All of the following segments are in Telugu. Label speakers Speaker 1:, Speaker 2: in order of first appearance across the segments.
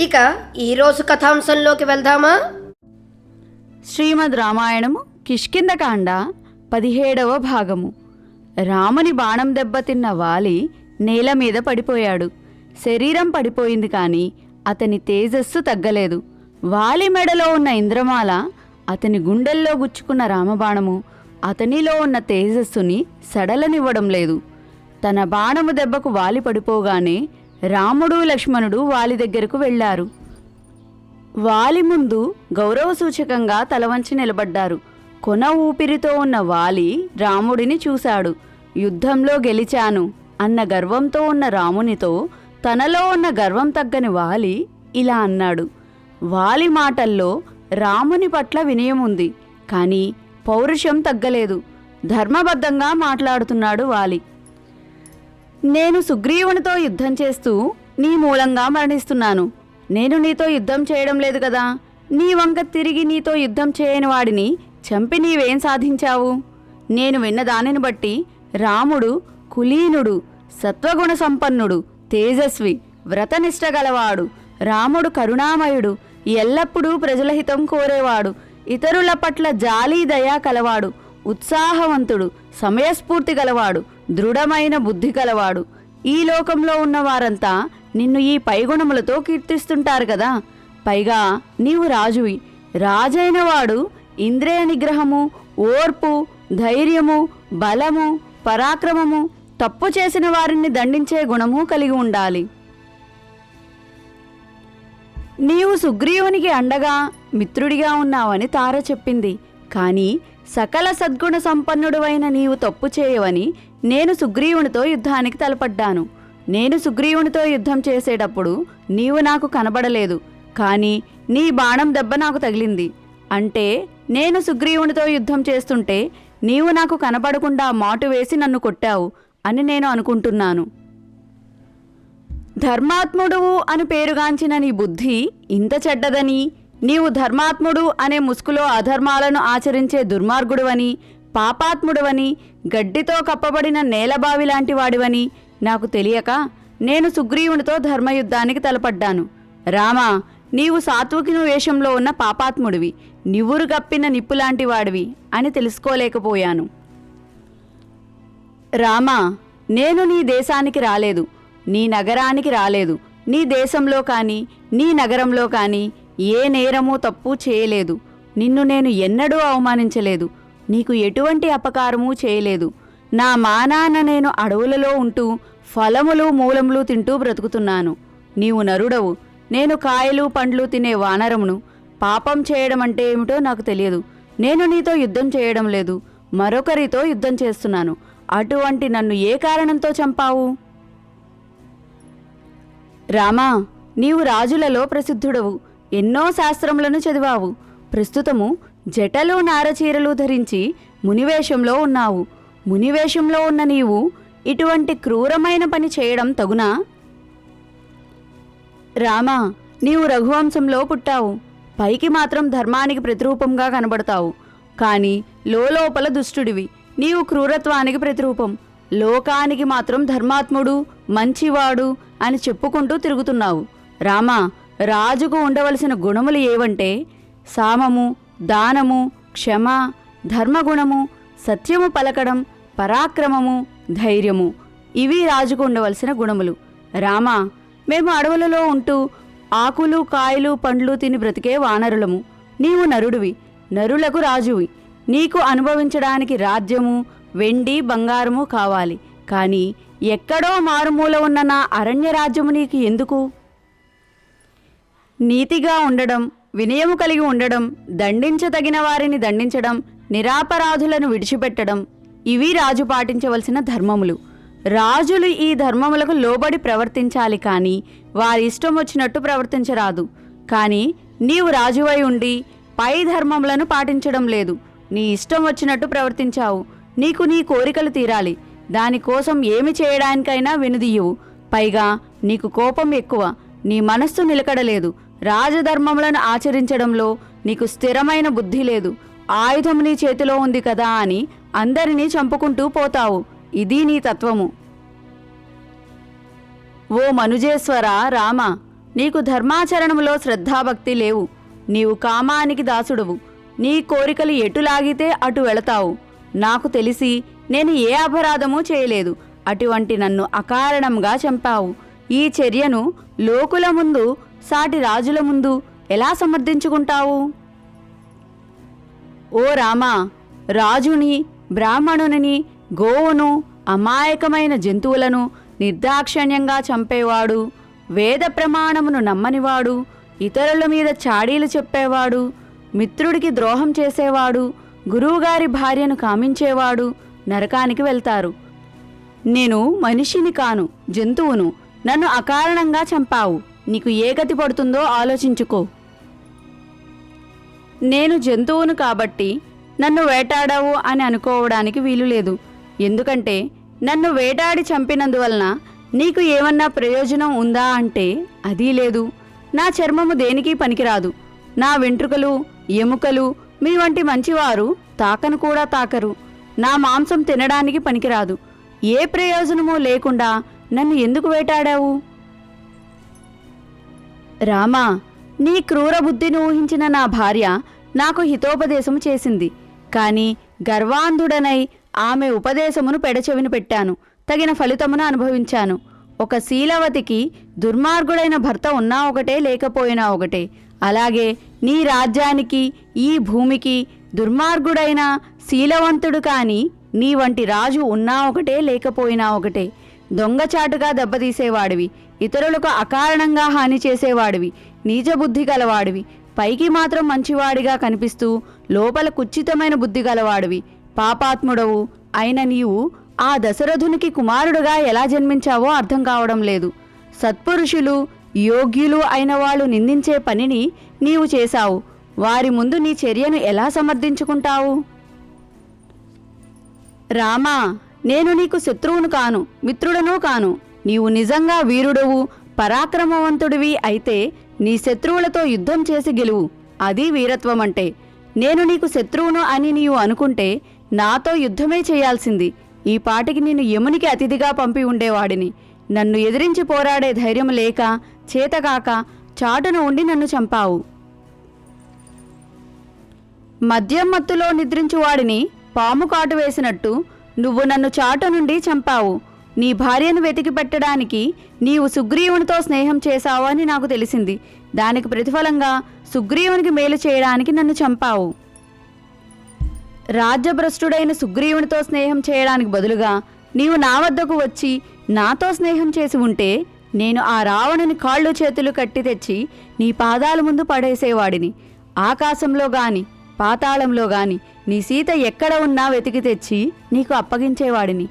Speaker 1: ఇక ఈరోజు కథాంశంలోకి వెళ్దామా?
Speaker 2: శ్రీమద్ రామాయణము కిష్కిందకాండ పదిహేడవ భాగము. రాముని బాణం దెబ్బతిన్న వాలి నేల మీద పడిపోయాడు. శరీరం పడిపోయింది కాని అతని తేజస్సు తగ్గలేదు. వాలి మెడలో ఉన్న ఇంద్రమాల అతని గుండెల్లో గుచ్చుకున్న రామబాణము అతనిలో ఉన్న తేజస్సుని సడలనివ్వడం లేదు. తన బాణము దెబ్బకు వాలి పడిపోగానే రాముడు లక్ష్మణుడు వాలి దగ్గరకు వెళ్ళారు. వాలి ముందు గౌరవ సూచకంగా తలవంచి నిలబడ్డారు. కొన ఊపిరితో ఉన్న వాలి రాముడిని చూశాడు. యుద్ధంలో గెలిచాను అన్న గర్వంతో ఉన్న రామునితో తనలో ఉన్న గర్వం తగ్గని వాలి ఇలా అన్నాడు. వాలి మాటల్లో రాముని పట్ల వినయం ఉంది కానీ పౌరుషం తగ్గలేదు. ధర్మబద్ధంగా మాట్లాడుతున్నాడు వాలి. నేను సుగ్రీవునితో యుద్ధం చేస్తూ నీ మూలంగా మరణిస్తున్నాను. నేను నీతో యుద్ధం చేయడం లేదు కదా. నీ వంక తిరిగి నీతో యుద్ధం చేయని వాడిని చంపి నీవేం సాధించావు? నేను విన్న దానిని బట్టి రాముడు కులీనుడు సత్వగుణ సంపన్నుడు తేజస్వి వ్రతనిష్ట గలవాడు రాముడు కరుణామయుడు ఎల్లప్పుడూ ప్రజల హితం కోరేవాడు ఇతరుల పట్ల జాలి దయా కలవాడు ఉత్సాహవంతుడు సమయస్ఫూర్తి గలవాడు దృఢమైన బుద్ధి గలవాడు. ఈ లోకంలో ఉన్న వారంతా నిన్ను ఈ పైగుణములతో కీర్తిస్తుంటారు కదా. పైగా నీవు రాజువి. రాజైన వాడు ఇంద్రియ నిగ్రహము ఓర్పు ధైర్యము బలము పరాక్రమము తప్పు చేసిన వారిని దండించే గుణము కలిగి ఉండాలి. నీవు సుగ్రీవునికి అండగా మిత్రుడిగా ఉన్నావని తార చెప్పింది. కానీ సకల సద్గుణ సంపన్నుడువైన నీవు తప్పు చేయవని నేను సుగ్రీవునితో యుద్ధానికి తలపడ్డాను. నేను సుగ్రీవునితో యుద్ధం చేసేటప్పుడు నీవు నాకు కనబడలేదు కానీ నీ బాణం దెబ్బ నాకు తగిలింది. అంటే నేను సుగ్రీవునితో యుద్ధం చేస్తుంటే నీవు నాకు కనబడకుండా మాటు వేసి నన్ను కొట్టావు అని నేను అనుకుంటున్నాను. ధర్మాత్ముడువు అని పేరుగాంచిన నీ బుద్ధి ఇంత చెడ్డదని నీవు ధర్మాత్ముడు అనే ముసుగులో అధర్మాలను ఆచరించే దుర్మార్గుడువని పాపాత్ముడువని గడ్డితో కప్పబడిన నేలబావి లాంటి వాడివని నాకు తెలియక నేను సుగ్రీవునితో ధర్మయుద్ధానికి తలపడ్డాను. రామా నీవు సాత్వికుని వేషంలో ఉన్న పాపాత్ముడివి నివురు గప్పిన నిప్పులాంటి వాడివి అని తెలుసుకోలేకపోయాను. రామా నేను నీ దేశానికి రాలేదు నీ నగరానికి రాలేదు నీ దేశంలో కానీ నీ నగరంలో కానీ ఏ నేరమూ తప్పు చేయలేదు. నిన్ను నేను ఎన్నడూ అవమానించలేదు. నీకు ఎటువంటి అపకారమూ చేయలేదు. నా మానాన నేను అడవులలో ఉంటూ ఫలములు మూలములు తింటూ బ్రతుకుతున్నాను. నీవు నరుడవు. నేను కాయలు పండ్లు తినే వానరమును. పాపం చేయడం అంటే ఏమిటో నాకు తెలియదు. నేను నీతో యుద్ధం చేయడం లేదు. మరొకరితో యుద్ధం చేస్తున్నాను. అటువంటి నన్ను ఏ కారణంతో చంపావు? రామా నీవు రాజులలో ప్రసిద్ధుడవు. ఎన్నో శాస్త్రములను చదివావు. ప్రస్తుతము జటలు నారచీరలు ధరించి మునివేషంలో ఉన్నావు. మునివేషంలో ఉన్న నీవు ఇటువంటి క్రూరమైన పని చేయడం తగునా? రామా నీవు రఘువంశంలో పుట్టావు. పైకి మాత్రం ధర్మానికి ప్రతిరూపంగా కనబడతావు. కానీ లోపల దుష్టుడివి. నీవు క్రూరత్వానికి ప్రతిరూపం. లోకానికి మాత్రం ధర్మాత్ముడు మంచివాడు అని చెప్పుకుంటూ తిరుగుతున్నావు. రామా రాజుకు ఉండవలసిన గుణములు ఏవంటే సామము దానము క్షమ ధర్మగుణము సత్యము పలకడం పరాక్రమము ధైర్యము. ఇవి రాజుకు ఉండవలసిన గుణములు. రామా మేము అడవులలో ఉంటూ ఆకులు కాయలు పండ్లు తిని బ్రతికే వానరులము. నీవు నరుడివి నరులకు రాజువి. నీకు అనుభవించడానికి రాజ్యము వెండి బంగారము కావాలి. కానీ ఎక్కడో మారుమూల ఉన్న నా అరణ్య రాజ్యము నీకు ఎందుకు? నీతిగా ఉండడం వినయము కలిగి ఉండడం దండించదగిన వారిని దండించడం నిరాపరాధులను విడిచిపెట్టడం ఇవి రాజు పాటించవలసిన ధర్మములు. రాజులు ఈ ధర్మములకు లోబడి ప్రవర్తించాలి కానీ వారి ఇష్టం వచ్చినట్టు ప్రవర్తించరాదు. కానీ నీవు రాజువై ఉండి పై ధర్మములను పాటించడం లేదు. నీ ఇష్టం వచ్చినట్టు ప్రవర్తించావు. నీకు నీ కోరికలు తీరాలి. దానికోసం ఏమి చేయడానికైనా వినుదీయువు. పైగా నీకు కోపం ఎక్కువ. నీ మనస్సు నిలకడలేదు. రాజధర్మములను ఆచరించడంలో నీకు స్థిరమైన బుద్ధి లేదు. ఆయుధం నీ చేతిలో ఉంది కదా అని అందరినీ చంపుకుంటూ పోతావు. ఇది నీ తత్వము. ఓ మనుజేశ్వర రామ నీకు ధర్మాచరణములో శ్రద్ధాభక్తి లేవు. నీవు కామానికి దాసుడువు. నీ కోరికలు ఎటు లాగితే అటు వెళతావు. నాకు తెలిసి నేను ఏ అపరాధమూ చేయలేదు. అటువంటి నన్ను అకారణంగా చంపావు. ఈ చర్యను లోకుల ముందు సాటి రాజుల ముందు ఎలా సమర్థించుకుంటావు? ఓ రామా రాజుని బ్రాహ్మణుని గోవును అమాయకమైన జంతువులను నిర్దాక్షణ్యంగా చంపేవాడు వేద ప్రమాణమును నమ్మనివాడు ఇతరుల మీద చాడీలు చెప్పేవాడు మిత్రుడికి ద్రోహం చేసేవాడు గురువుగారి భార్యను కామించేవాడు నరకానికి వెళ్తారు. నేను మనిషిని కాను జంతువును నన్ను అకారణంగా చంపావు. నీకు ఏ గతి పడుతుందో ఆలోచించుకో. నేను జంతువును కాబట్టి నన్ను వేటాడావు అని అనుకోవడానికి వీలు లేదు. ఎందుకంటే నన్ను వేటాడి చంపినందువలన నీకు ఏమన్నా ప్రయోజనం ఉందా అంటే అదీ లేదు. నా చర్మము దేనికి పనికిరాదు. నా వెంట్రుకలు ఎముకలు మీ వంటి మంచివారు తాకను కూడా తాకరు. నా మాంసం తినడానికి పనికిరాదు. ఏ ప్రయోజనమూ లేకుండా నన్ను ఎందుకు వేటాడావు? రామా నీ క్రూర బుద్ధిని ఊహించిన నా భార్య నాకు హితోపదేశము చేసింది. కానీ గర్వాంధుడనై ఆమె ఉపదేశమును పెడచెవిని పెట్టాను. తగిన ఫలితమును అనుభవించాను. ఒక శీలవతికి దుర్మార్గుడైన భర్త ఉన్నా ఒకటే లేకపోయినా ఒకటే. అలాగే నీ రాజ్యానికి ఈ భూమికి దుర్మార్గుడైన శీలవంతుడు కాని నీ వంటి రాజు ఉన్నా ఒకటే లేకపోయినా ఒకటే. దొంగచాటుగా దెబ్బతీసేవాడివి. ఇతరులకు అకారణంగా హాని చేసేవాడివి నీచబుద్ధి గలవాడివి పైకి మాత్రం మంచివాడిగా కనిపిస్తూ లోపల కుచ్చితమైన బుద్ధి గలవాడివి. పాపాత్ముడవు అయిన నీవు ఆ దశరథునికి కుమారుడుగా ఎలా జన్మించావో అర్థం కావడం లేదు. సత్పురుషులు యోగ్యులు అయిన వాళ్ళు నిందించే పనిని నీవు చేశావు. వారి ముందు నీ చర్యను ఎలా సమర్థించుకుంటావు? రామా నేను నీకు శత్రువును కాను మిత్రుడను కాను. నీవు నిజంగా వీరుడవు పరాక్రమవంతుడివి అయితే నీ శత్రువులతో యుద్ధం చేసి గెలువు. అది వీరత్వం అంటే నేను నీకు శత్రువును అని నీవు అనుకుంటే నాతో యుద్ధమే చేయాల్సింది. ఈ పాటికి నేను యమునికి అతిథిగా పంపి ఉండేవాడిని. నన్ను ఎదిరించి పోరాడే ధైర్యం లేక చేతగాక చాటున ఉండి నన్ను చంపావు. మద్యం మత్తులో నిద్రించువాడిని పాము కాటు వేసినట్టు నువ్వు నన్ను చాటు నుండి చంపావు. నీ భార్యను వెతికి పెట్టడానికి నీవు సుగ్రీవునితో స్నేహం చేశావు అని నాకు తెలిసింది. దానికి ప్రతిఫలంగా సుగ్రీవునికి మేలు చేయడానికి నన్ను చంపావు. రాజ్యభ్రష్టుడైన సుగ్రీవునితో స్నేహం చేయడానికి బదులుగా నీవు నా వద్దకు వచ్చి నాతో స్నేహం చేసి ఉంటే నేను ఆ రావణుని కాళ్ళు చేతులు కట్టి తెచ్చి నీ పాదాల ముందు పడేసేవాడిని. ఆకాశంలో గాని పాతాళంలో గాని నీ సీత ఎక్కడ ఉన్నా వెతికి తెచ్చి నీకు అప్పగించేవాడిని.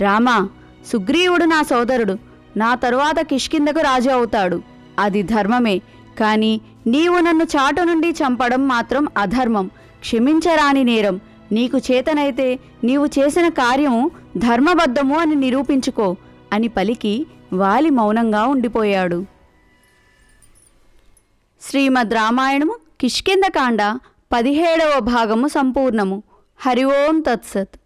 Speaker 2: రామా సుగ్రీవుడు నా సోదరుడు. నా తరువాత కిష్కిందకు రాజు అవుతాడు. అది ధర్మమే. కానీ నీవు నన్ను చాటు నుండి చంపడం మాత్రం అధర్మం. క్షమించరాని నేరం. నీకు చేతనైతే నీవు చేసిన కార్యము ధర్మబద్ధము అని నిరూపించుకో అని పలికి వాలి మౌనంగా ఉండిపోయాడు. శ్రీమద్ రామాయణము కిష్కిందకాండ పదిహేడవ భాగము సంపూర్ణము. హరి ఓం తత్సత్.